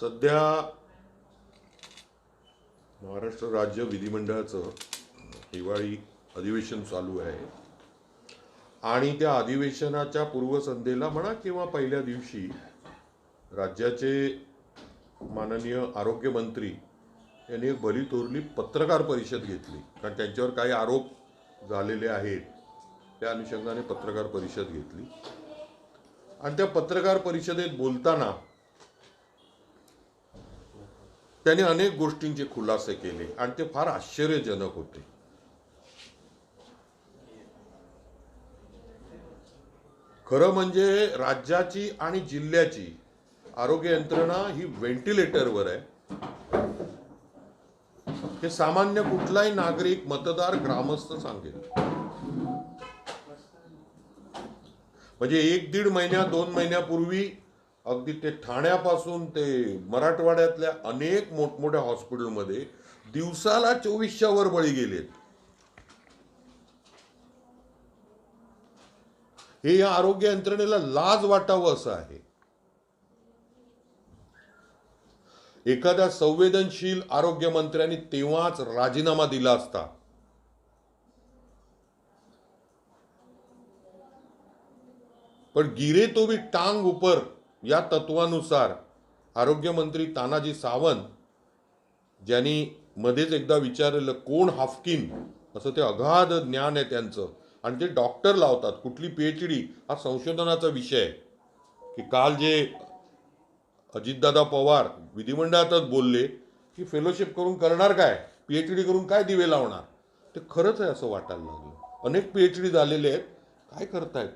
सध्या महाराष्ट्र राज्य विधिमंडळाचं हिवाळी अधिवेशन चालू आहे. आणि त्या अधिवेशनाच्या पूर्वसंध्येला म्हणा किंवा पहिल्या दिवशी राज्याचे माननीय आरोग्यमंत्री यांनी एक भली थोरली पत्रकार परिषद घेतली. कारण त्यांच्यावर काही आरोप झालेले आहेत. त्या अनुषंगाने पत्रकार परिषद घेतली. आणि त्या पत्रकार परिषदेत बोलताना त्यांनी अनेक गोष्टींचे खुलासे केले आणि ते फार आश्चर्यजनक होते. खरं म्हणजे राज्याची आणि जिल्ह्याची आरोग्य यंत्रणा ही व्हेंटिलेटरवर आहे. हे सामान्य कुठलाही नागरिक मतदार ग्रामस्थ सांगेल. म्हणजे एक दीड महिन्या दोन महिन्यापूर्वी अगदी ते ठाण्यापासून ते मराठवाड्यातल्या अनेक मोठमोठ्या हॉस्पिटलमध्ये दिवसाला चोवीसच्या वर बळी गेलेत. हे या आरोग्य यंत्रणेला लाज वाटावं असं आहे. एखाद्या संवेदनशील आरोग्यमंत्र्यांनी तेव्हाच राजीनामा दिला असता. पण गिरे तो भी टांग उपर या तत्वानुसार आरोग्यमंत्री तानाजी सावंत ज्यांनी मध्येच एकदा विचारलेलं कोण हाफकिन? असं ते अगाध ज्ञान आहे त्यांचं. आणि ते डॉक्टर लावतात. कुठली पीएच डी हा संशोधनाचा विषय आहे. की काल जे अजितदादा पवार विधिमंडळातच बोलले की फेलोशिप करून करणार काय? पीएच डी करून काय दिवे लावणार? ते खरंच आहे असं वाटायला लागलं. अनेक पीएच डी झालेले आहेत. काय करतायत?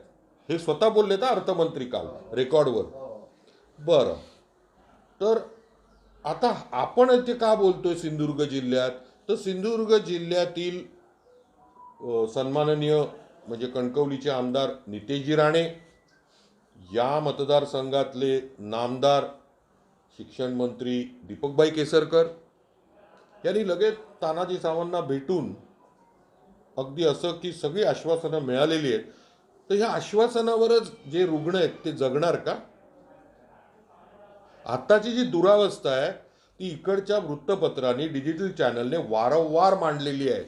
हे स्वतः बोलले ना अर्थमंत्री काल रेकॉर्डवर बरं. तर आता आपण इथे का बोलतोय सिंधुदुर्ग जिल्ह्यात? तर सिंधुदुर्ग जिल्ह्यातील सन्माननीय म्हणजे कणकवलीचे आमदार नितेशजी राणे या मतदारसंघातले नामदार शिक्षण मंत्री दीपकबाई केसरकर यांनी लगेच तानाजी सावांना भेटून अगदी असं की सगळी आश्वासनं मिळालेली आहेत. तर ह्या आश्वासनावरच जे रुग्ण आहेत ते जगणार का? आत्ताची जी दुरावस्था आहे ती इकडच्या वृत्तपत्रांनी डिजिटल चॅनलने वारंवार मांडलेली आहे.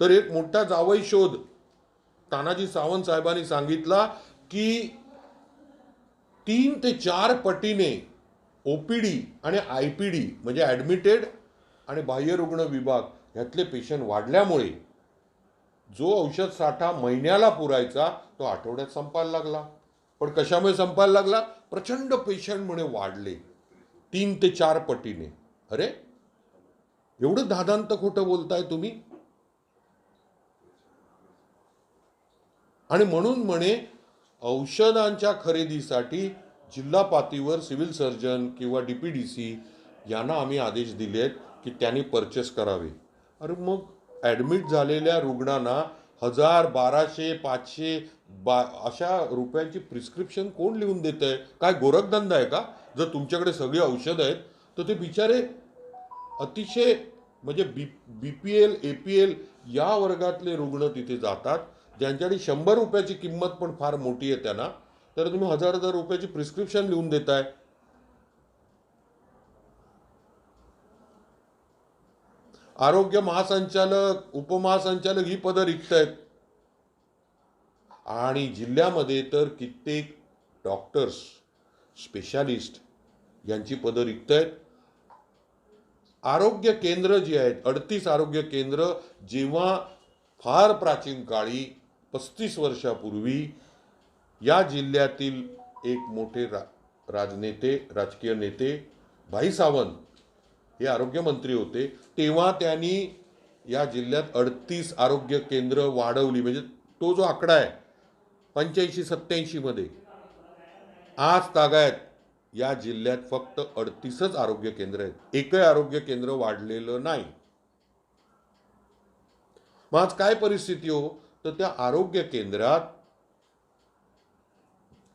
तर एक मोठा जावई शोध तानाजी सावंत साहेबांनी सांगितला की तीन ते चार पटीने ओपीडी आणि आय पी डी म्हणजे ॲडमिटेड आणि बाह्यरुग्ण विभाग ह्यातले पेशंट वाढल्यामुळे जो औषध साठा महिन्याला पुरायचा तो आठवड्यात संपायला लागला. पण कशामुळे संपायला लागला? प्रचंड पेशंट वाढले. तीन ते चार पटीने. अरे एवढं दादांत खोटं बोलताय तुम्ही. आणि म्हणून म्हणे औषधांच्या खरेदीसाठी जिल्हा पातळीवर सिव्हिल सर्जन किंवा डी पी डी सी यांना आम्ही आदेश दिले आहेत की त्यांनी परचेस करावे. अरे मग ॲडमिट झालेल्या रुग्णांना हजार बाराशे पाचशे बा अशा रुपयांची प्रिस्क्रिप्शन कोण लिहून देत आहे काय गोरखधंदा आहे का? जर तुमच्याकडे सगळी औषधं आहेत तर ते बिचारे अतिशय म्हणजे B B P L A P L या वर्गातले रुग्ण तिथे जातात ज्यांच्याकडे शंभर रुपयाची किंमत पण फार मोठी आहे त्यांना. तर तुम्ही हजार हजार रुपयाची प्रिस्क्रिप्शन लिहून देताय. आरोग्य महासंचालक उपमहासंचालक ही पदं रिक्त आहेत. आणि जिल्ह्यामध्ये तर कित्येक डॉक्टर्स स्पेशालिस्ट यांची पदं रिक्त आहेत. आरोग्य केंद्र जी आहेत अडतीस आरोग्य केंद्र जेव्हा फार प्राचीन काळी पस्तीस वर्षापूर्वी या जिल्ह्यातील एक मोठे रा राजनेते राजकीय नेते भाई सावंत हे आरोग्यमंत्री होते तेव्हा त्यांनी या जिल्ह्यात अडतीस आरोग्य केंद्र वाढवली. म्हणजे तो जो आकडा आहे पंच्याऐंशी सत्त्याऐंशीमध्ये आज तागायत या जिल्ह्यात फक्त अडतीसच आरोग्य केंद्र आहेत. एकही आरोग्य केंद्र वाढलेलं नाही. मग आज काय परिस्थिती हो? तर त्या आरोग्य केंद्रात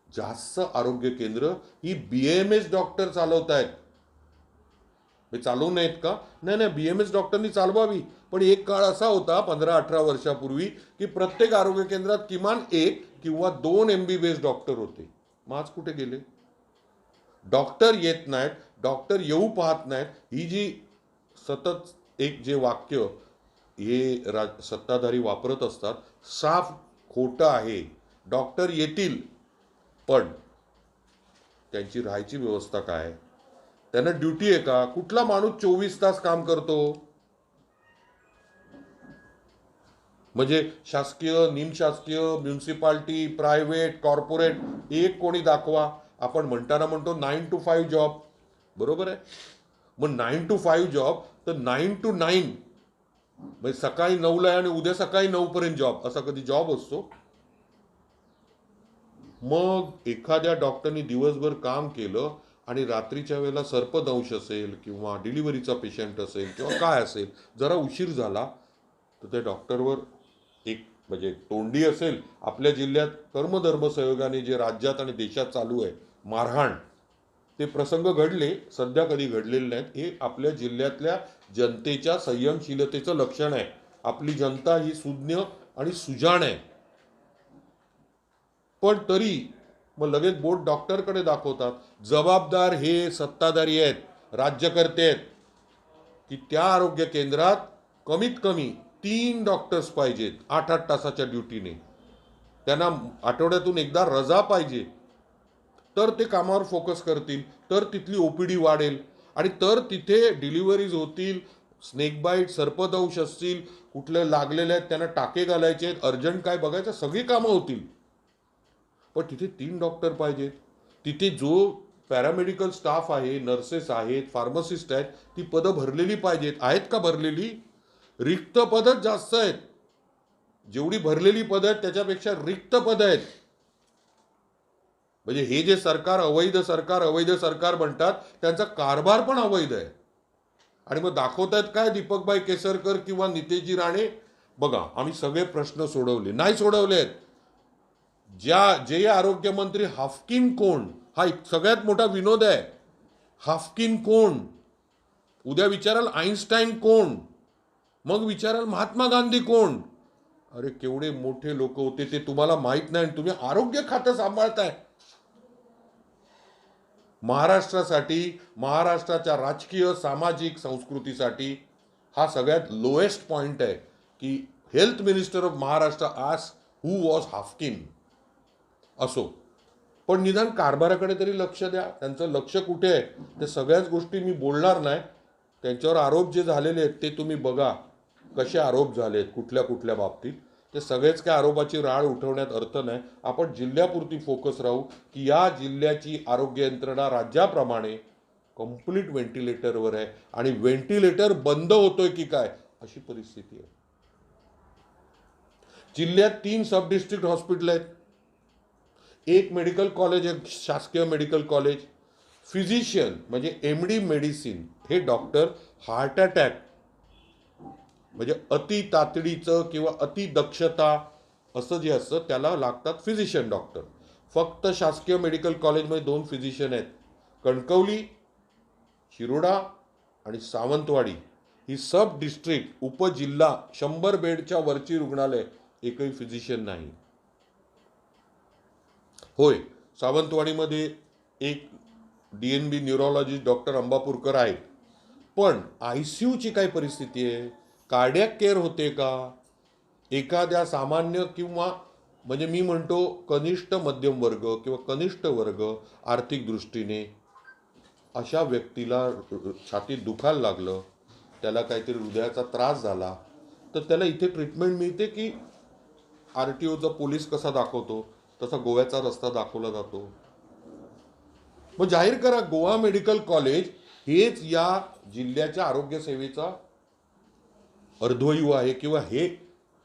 जास्त आरोग्य केंद्र ही बी एम एस डॉक्टर चालवत आहेत हे चालवू नयेत का? नाही नाही बी एम एस डॉक्टरनी चालवावी. पण एक काळ असा होता पंधरा अठरा वर्षापूर्वी की प्रत्येक आरोग्य केंद्रात किमान एक किंवा दोन M B B S doctor होते. मग आज कुठे गेले? डॉक्टर येत नाहीत डॉक्टर येऊ पाहत नाहीत. ही जी सतत एक जे वाक्य हे राज सत्ताधारी वापरत असतात साफ खोटं आहे. डॉक्टर येतील पण त्यांची राहायची व्यवस्था काय? त्यांना ड्युटी आहे का? कुठला माणूस चोवीस तास काम करतो? म्हणजे शासकीय निमशासकीय म्युन्सिपाल्टी प्रायव्हेट कॉर्पोरेट एक कोणी दाखवा. आपण म्हणताना म्हणतो नाईन टू फाईव्ह जॉब बरोबर आहे? मग नाईन टू फाईव्ह जॉब तर नाईन टू नाईन म्हणजे सकाळी नऊला आहे आणि उद्या सकाळी नऊ पर्यंत जॉब असा कधी जॉब असतो? मग एखाद्या डॉक्टरनी दिवसभर काम केलं आणि रात्रीच्या वेळेला सर्पदंश असेल किंवा डिलिव्हरीचा पेशंट असेल किंवा काय असेल जरा उशीर झाला तर त्या डॉक्टरवर एक म्हणजे तोंडी असेल. आपल्या जिल्ह्यात कर्मधर्म सहयोगाने जे राज्यात आणि देशात चालू आहे मारहाण ते प्रसंग घडले सध्या कधी घडलेले नाहीत. हे आपल्या जिल्ह्यातल्या जनतेच्या संयमशीलतेचं लक्षण आहे. आपली जनता ही सुज्ञ आणि सुजाण आहे. पण तरी मग लगेच बोट डॉक्टरकडे दाखवतात जबाबदार हे सत्ताधारी आहेत राज्यकर्ते आहेत की त्या आरोग्य केंद्रात कमीत कमी तीन डॉक्टर्स पाहिजेत आठ आठ तासाच्या ड्युटीने. त्यांना आठवड्यातून एकदा रजा पाहिजे. तर ते कामावर फोकस करतील तर तिथली ओपीडी वाढेल आणि तर तिथे डिलिव्हरीज होतील स्नेक बाईट सर्पदंश असतील कुठले लागलेले आहेत त्यांना टाके घालायचे आहेत अर्जंट काय बघायचं सगळी कामं होतील. पण तिथे तीन डॉक्टर पाहिजेत तिथे जो पॅरामेडिकल स्टाफ आहे नर्सेस आहेत फार्मसिस्ट आहेत ती पदं भरलेली पाहिजेत. आहेत का भरलेली? रिक्त पदच जास्त आहेत. जेवढी भरलेली पदं आहेत त्याच्यापेक्षा रिक्त पदं आहेत. म्हणजे हे जे सरकार अवैध सरकार अवैध सरकार म्हणतात त्यांचा कारभार पण अवैध आहे. आणि मग दाखवतायत काय दीपकबाई केसरकर किंवा नितेशजी राणे? बघा आम्ही सगळे प्रश्न सोडवले. नाही सोडवले आहेत ज्या जे आरोग्यमंत्री हाफकिन कोण हा एक सगळ्यात मोठा विनोद आहे. हाफकिन कोण? उद्या विचाराल आईन्स्टाईन कोण? मग विचाराल महात्मा गांधी कोण? अरे केवढे मोठे लोक होते ते तुम्हाला माहीत नाही आणि तुम्ही आरोग्य खातं सांभाळताय. महाराष्ट्रासाठी महाराष्ट्राच्या राजकीय सामाजिक संस्कृतीसाठी हा सगळ्यात लोएस्ट पॉईंट आहे की हेल्थ मिनिस्टर ऑफ महाराष्ट्र आज हू वॉज हाफकिन असो. पण निदान कारभाराकडे तरी लक्ष द्या. त्यांचं लक्ष कुठे आहे? ते सगळ्याच गोष्टी मी बोलणार नाही. त्यांच्यावर आरोप जे झालेले आहेत ते तुम्ही बघा. कसे आरोप झालेत कुठल्या कुठल्या बाबतीत. ते सगळेच काय आरोपाची राळ उठवण्यात अर्थ नाही. आपण जिल्ह्यापुरती फोकस राहू की या जिल्ह्याची आरोग्य यंत्रणा राज्याप्रमाणे कंप्लीट व्हेंटिलेटरवर आहे. आणि व्हेंटिलेटर बंद होतोय की काय? अशी परिस्थिती आहे. जिल्ह्यात तीन सब डिस्ट्रिक्ट हॉस्पिटल आहेत. एक मेडिकल कॉलेज एक शासकीय मेडिकल कॉलेज. फिजिशियन म्हणजे एम डी मेडिसिन हे डॉक्टर हार्ट अटॅक म्हणजे अति तातडीचं किंवा अति दक्षता असं जे असतं त्याला लागतात फिजिशियन डॉक्टर फक्त शासकीय मेडिकल कॉलेजमध्ये दोन फिजिशियन आहेत. कणकवली शिरोडा आणि सावंतवाडी. ही सब डिस्ट्रिक्ट उपजिल्हा शंभर बेडच्या वरची रुग्णालय एकही फिजिशियन नाही. होय. सावंतवाडीमध्ये एक D N B neurologist doctor Ambapurkar आहेत. पण आय सी यूची काय परिस्थिती आहे? कार्डियक केअर होते का? एखाद्या सामान्य किंवा म्हणजे मी म्हणतो कनिष्ठ मध्यम वर्ग किंवा कनिष्ठ वर्ग आर्थिक दृष्टीने अशा व्यक्तीला छातीत दुखायला लागलं त्याला काहीतरी हृदयाचा त्रास झाला तर त्याला इथे ट्रीटमेंट मिळते की आर टी ओचा पोलीस कसा दाखवतो? तसा गोव्याचा रस्ता दाखवला जातो. मग जाहीर करा गोवा मेडिकल कॉलेज हेच या जिल्ह्याच्या आरोग्यसेवेचा अर्धवयू आहे किंवा हे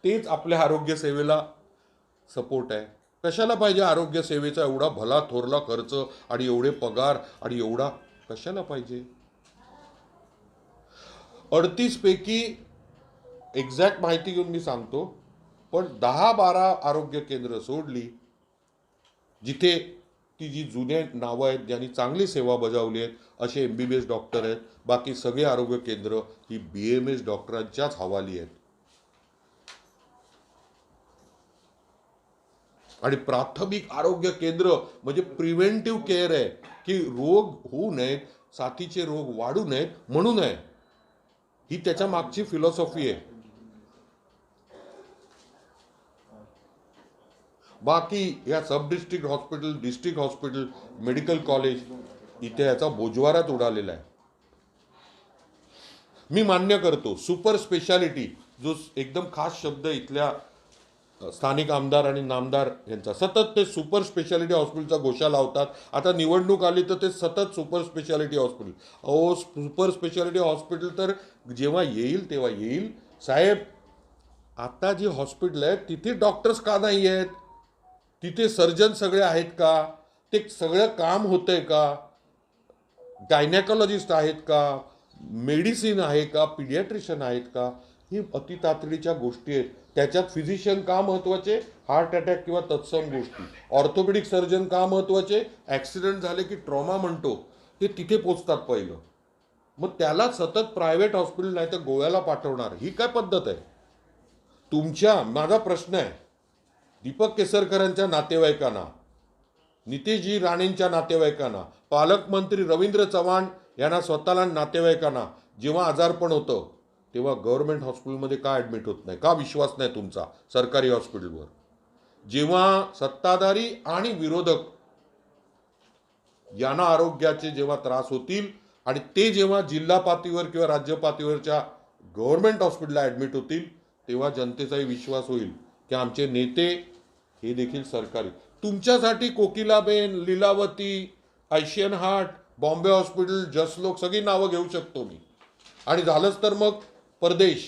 तेच आपल्या आरोग्यसेवेला सपोर्ट आहे. कशाला पाहिजे आरोग्यसेवेचा एवढा भला थोरला खर्च आणि एवढे पगार आणि एवढा कशाला पाहिजे? अडतीसपैकी एक्झॅक्ट माहिती घेऊन मी सांगतो पण दहा बारा आरोग्य केंद्र सोडली जिथे ती जी जुने नावं आहेत ज्यांनी चांगली सेवा बजावली आहेत असे M B B S doctor आहेत. बाकी सगळे आरोग्य केंद्र ही बी एम एस डॉक्टरांच्याच हवाली आहेत. आणि प्राथमिक आरोग्य केंद्र म्हणजे प्रिव्हेंटिव्ह केअर आहे की रोग होऊ नयेत साथीचे रोग वाढू नयेत म्हणून नये ही त्याच्या मागची फिलॉसॉफी आहे. बाकी या sub district hospital district hospital medical college इथे याचा बोजवाराच उडालेला आहे. मी मान्य करतो सुपर स्पेशालिटी जो एकदम खास शब्द इथल्या स्थानिक आमदार आणि नामदार यांचा. सतत ते सुपर स्पेशालिटी हॉस्पिटलचा घोषा लावतात. आता निवडणूक आली तर ते सतत सुपर स्पेशालिटी हॉस्पिटल. अहो सुपर स्पेशालिटी हॉस्पिटल तर जेव्हा येईल तेव्हा येईल. साहेब आता जी हॉस्पिटल आहेत तिथे डॉक्टर्स का नाही आहेत? तिथे सर्जन सगळे आहेत का? ते सगळं काम होतंय का? गायनॅकॉलॉजिस्ट आहेत का? मेडिसिन आहे का? पिडियाट्रिशियन आहेत का? ही अति तातडीच्या गोष्टी आहेत. त्याच्यात फिजिशियन का महत्त्वाचे हार्ट अटॅक किंवा तत्सम गोष्टी. ऑर्थोपेडिक सर्जन का महत्त्वाचे ॲक्सिडेंट झाले की ट्रॉमा म्हणतो. ते तिथे पोचतात पहिलं. मग त्याला सतत प्रायव्हेट हॉस्पिटल नाही तर गोव्याला पाठवणार. ही काय पद्धत आहे? तुमच्या माझा प्रश्न आहे. दीपक केसरकरांच्या नातेवाईकांना नितेशजी राणेंच्या नातेवाईकांना पालकमंत्री रवींद्र चव्हाण यांना स्वतःला नातेवाईकांना जेव्हा आजारपण होतं तेव्हा गव्हर्मेंट हॉस्पिटलमध्ये का ॲडमिट होत नाही? का विश्वास नाही तुमचा सरकारी हॉस्पिटलवर? जेव्हा सत्ताधारी आणि विरोधक यांना आरोग्याचे जेव्हा त्रास होतील आणि ते जेव्हा जिल्हा पातळीवर किंवा राज्य पातळीवरच्या गव्हर्मेंट हॉस्पिटलला ॲडमिट होतील तेव्हा जनतेचाही विश्वास होईल. की आमचे नेते हे देखील सरकारी. तुमच्यासाठी Kokilaben Lilavati Asian heart Bombay hospital Jaslok सगळी नावं घेऊ शकतो मी. आणि झालंच तर मग परदेश.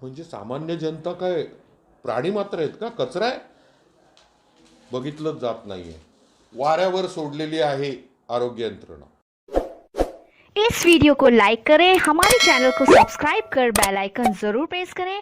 म्हणजे सामान्य जनता काय प्राणी मात्र आहेत का? कचरा आहे? बघितलंच जात नाहीये. वाऱ्यावर सोडलेली आहे आरोग्य यंत्रणा. इस वीडियो को लाइक करें हमारे चैनल को सब्सक्राइब कर बेल आइकन जरूर प्रेस करें।